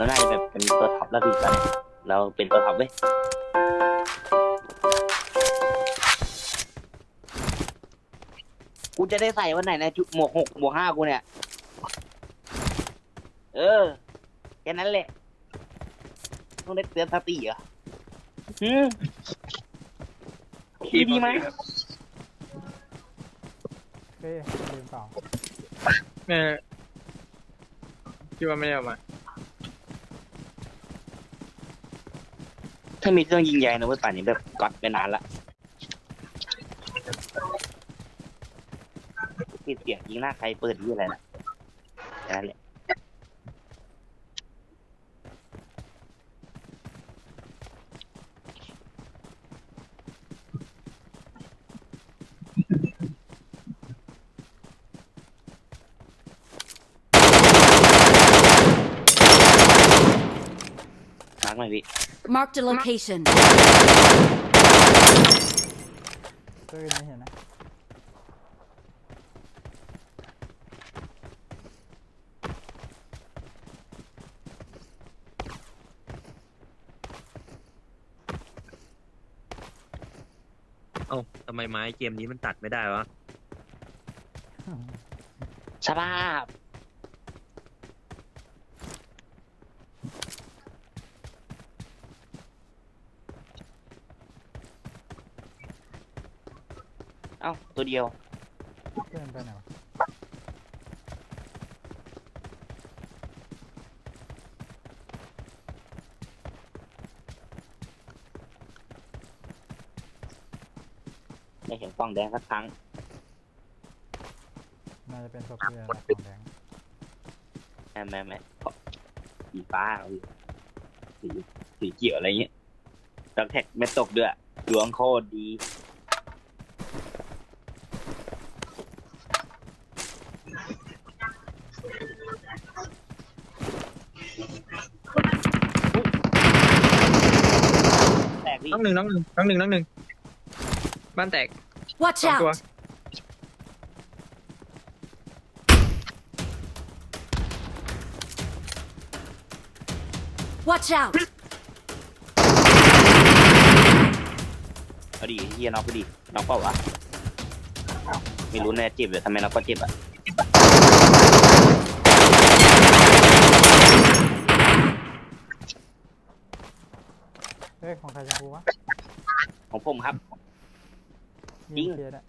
เราน่าจะแบบเป็นตัวท็อปแล้วพี่ตอนนี้เราเป็นตัวท็อปเว้ยกูจะได้ใส่วันไหนนะจุหมวกหกหมวกห้ากูเนี่ย เออแค่นั้นแหละ ต้องได้เตือนสติเหรอหืมดีดีไหมเอ้ยลืมเปล่าแม่คิดว่าไม่ได้เอามาามีเครื่องยิงใหญ่นะเว้ยป่านนี้แบบก๊อตไปนานละปิดเสียงยิงหน้าใครเปิดยี่อะไรนะแค่นั้นแหละมาร์กหน่อยพี่ Marked a location. ตัวอื่นไม่เห็นนะเอ้าทำไมไม้เกมนี้มันตัดไม่ได้วะ สภาพ เอ้าตัวเดียว เพื่อนไปไหนวะไม่เห็นฟองแดงสักครั้ง น่าจะเป็นศพเพื่อนนะของแดงแม่แม่แม่สีฟ้าเหรอพี่สีสีเขียวอะไรเงี้ยแล้วแท็กไม่ตกด้วยดวงโคตรดี แตกพี่ น้ องหนึ่งน้องหนึ่งน้องหนึ่งน้องหนึ่งบ้านแตก Watch Don't go out! Watch out! เอาดิเฮียน็อกไปดิน็อกเปล่าวะไม่รู้แน่เจ็บเลยทำไมน็อกก็เจ็บอะ เฮ้ยของใครชมพูวะของผมครับ จริง มีเคสอะ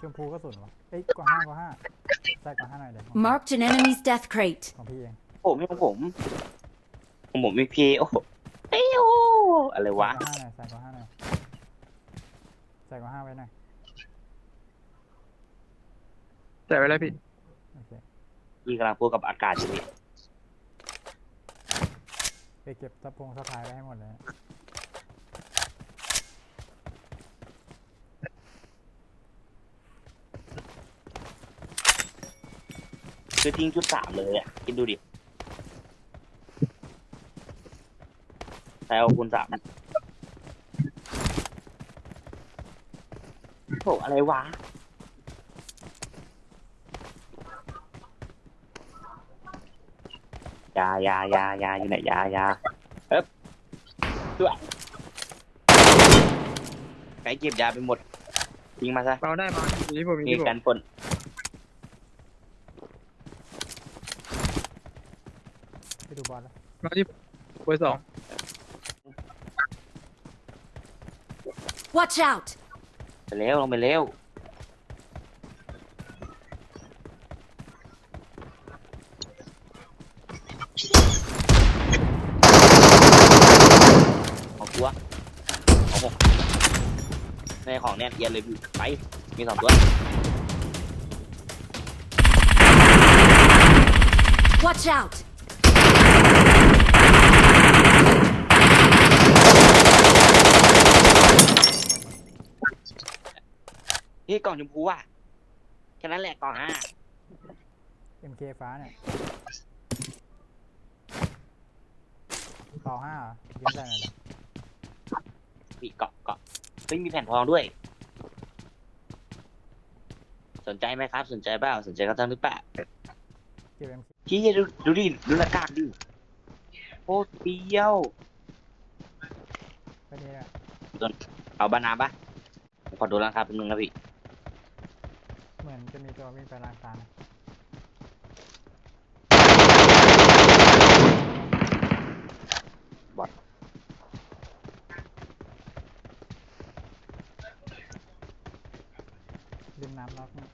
ชมพูก็สุนวะเอ้ยกว่าห้ากว่าห้าใส่กว่าห้าหน่อยเดี๋ยวของ Marked an enemy's death crate. ของพี่เองผมไม่ของผมของผมมีพีโอ้โหเอ้ยโออะไรวะ ใส่กว่าห้าหน่อยใส่กว่าห้าหน่อยใส่กว่าห้าไว้หน่อยแต่ไว้แล้วพี่โอเค พี่กำลังพูดกับอากาศอยู่พี่ ไปเก็บตะพงสะพายไว้ให้หมดเลยคือทิ้งชุดสามเลยอะคิดดูดิแต่เอาคูณสามโถอะไรวะ ยายายายาอยู่ไหนยายาเอ๊บด้วยไก่เก็บยาไปหมดทิ้งมาซะเมาได้มาอยู่ที่ผมอยู่มีที่ผมการปนไปดูบอลแล้วมาที่เบอร์สอง Watch out! ไปเร็วลงไปเร็วเอาตัวเอาหก ในของเนี่ยเอียนเลยพี่ไป มีสองตัว Watch out! พี่กล่องชมพูอะแค่นั้นแหละกล่องห้าเอ็มเคฟ้าเนี่ยต่อห้าเหรอยืมใส่หน่อยเดี๋ยวพี่เกาะเกาะไม่มีแผ่นทองด้วย สนใจไหมครับ สนใจเปล่าสนใจก็ทำหรือเปล่าเกมที่ดูดูดิดูหน้ากากดิโคตรเปรี้ยวไปนี่แหละเอาบานาปะผมขอดูราคาเป็นมึงนะพี่เหมือนจะมีตัววิ่งไปล้างตานะบอท ล็อกนะ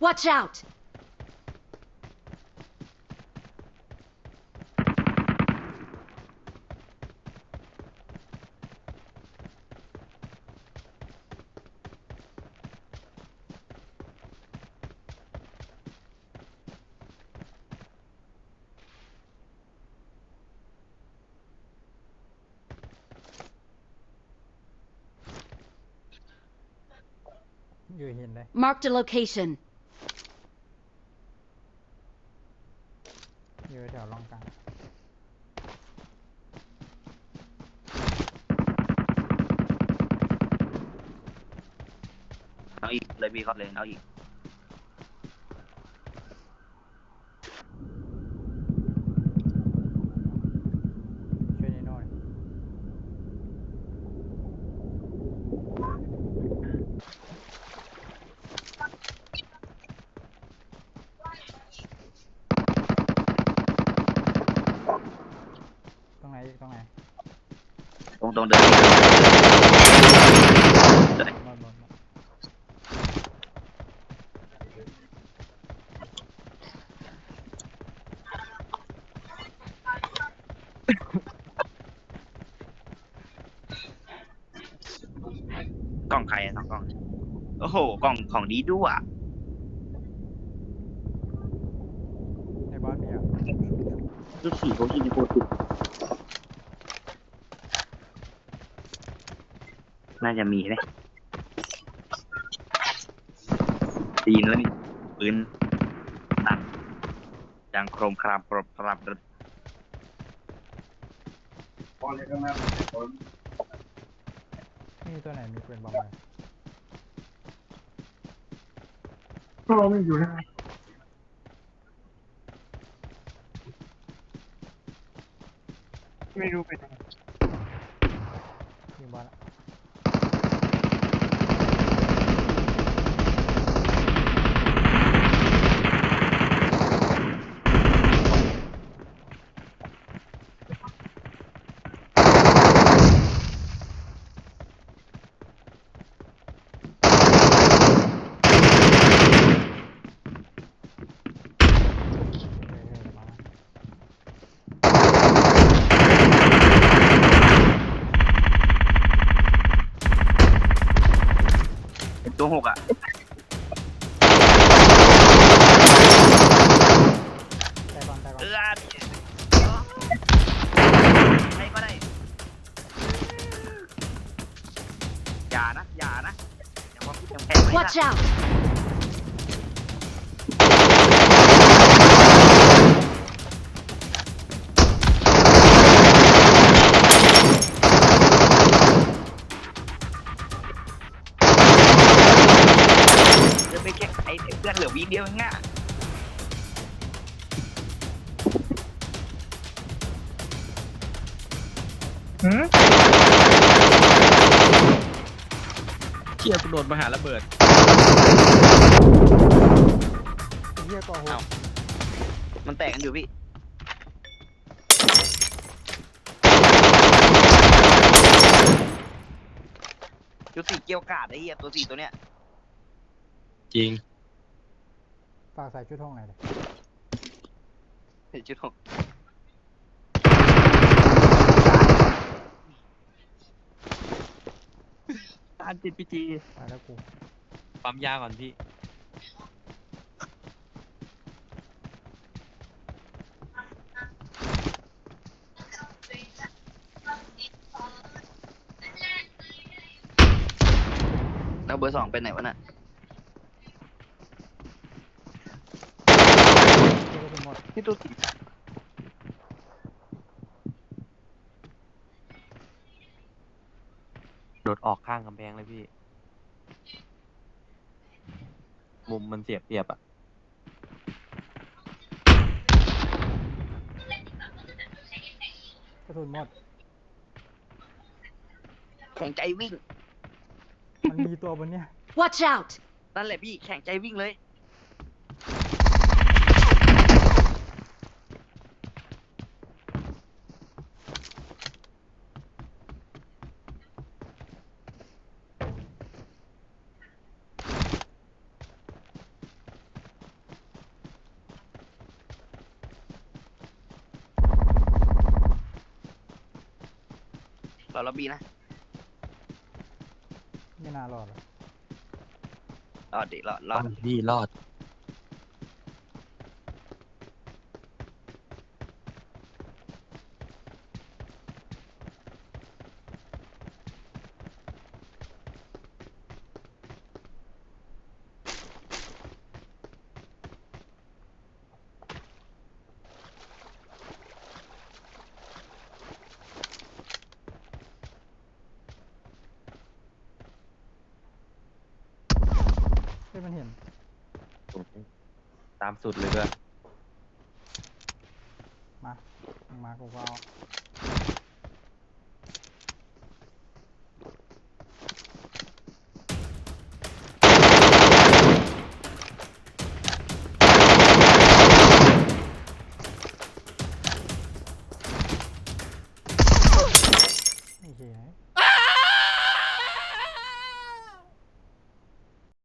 Watch out! อยู่หินเลย Marked a location. อยู่แถวร่องกลางเอาอีกเลยพี่เขาเลยเอาอีก ช่วยนิโน่หน่อยตรงไหนอีกตรงไหน ตรงตรงเดินหมดหมดหมดกล่องใครอะสองกล่อง โอ้โห กล่องของดีด้วยในบอสมีอะชุดสีเขายิงโคตรติด น่าจะมีนะดีนแล้วนี่ปืนนั่นดังโครมครามปรบปรับรึมีตัวไหนมีปืนบอมไหมไม่รู้ไปไหนมีบอสละ Watch ละ out! จะไปแค่ไอ้เพื่อ ชี่ยกูโดนมาหาระเบิดไอ้เหี้ยก่อหัวเอ้ามันแตกกันอยู่พี่จุดสีเกี่ยวกาดไอ้เหี้ยตัวสีตัวเนี้ยจริง ฝากใส่ชุดห้องหน่อยเลยจุดหก การติดพีจีไปแล้วกูปั๊มยาก่อนพี่ แล้วเบอร์สองเป็นไหนวะน่ะหมดที่ตัวสี โดดออกข้างกำแพงเลยพี่ มุมมันเสียเปรียบอะกระสุนหมด แข่งใจวิ่ง มันมีตัวบนเนี้ย Watch out! นั่นแหละพี่แข่งใจวิ่งเลย รอล็อบบี้นะไม่น่ารอดหรอกรอดดิรอดรอดพี่รอดามสุดเลยเพื่อนมา มากูก็เอา